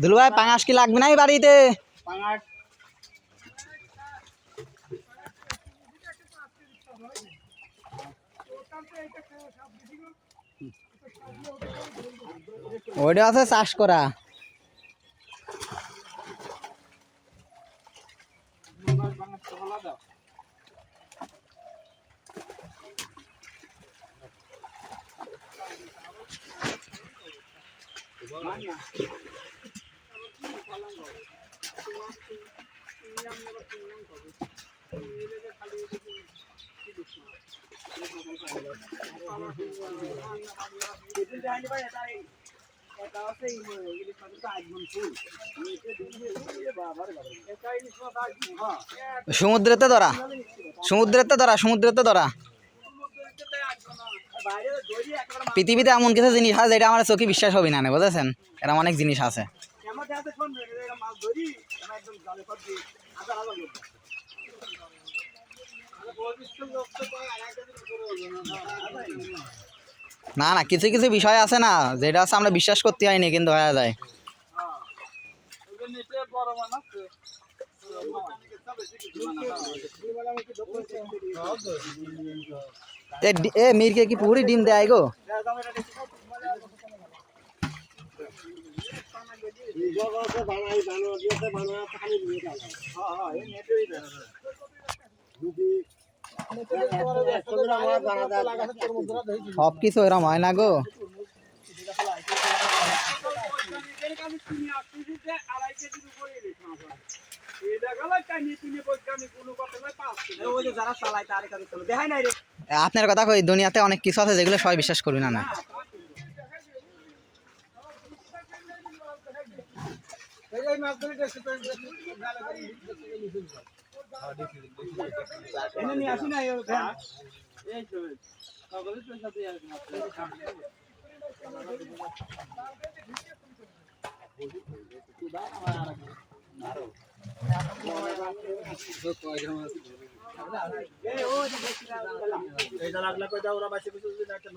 দুলু ভাই পাঙাশ কি লাগবে নাই বাড়িতে? পাঙাশ ওইটা আছে চাষ করা। পাঙাশ তো ভালো দাও সমুদ্রেতে ধরা। সমুদ্রেতে ধরা সমুদ্রেতে ধরা। পৃথিবীতে এমন কিছু জিনিস আছে যেটা আমার চোখে বিশ্বাস হবে না বুঝেছেন? এরকম অনেক জিনিস আছে। না না, কিছু কিছু বিষয় আছে না, যেটা আছে আমরা বিশ্বাস করতে হয়নি কিন্তু হয়ে যায়। এ মিরকে কি পুকুরি ডিম দেয় গো? সব কিছু এরকম হয় না গো। আপনার কথা কই, দুনিয়াতে অনেক কিছু আছে যেগুলো সবাই বিশ্বাস করবি না না। এইটা লাগলে কই দাও, ওরা বাঁচে কিছু না কেন?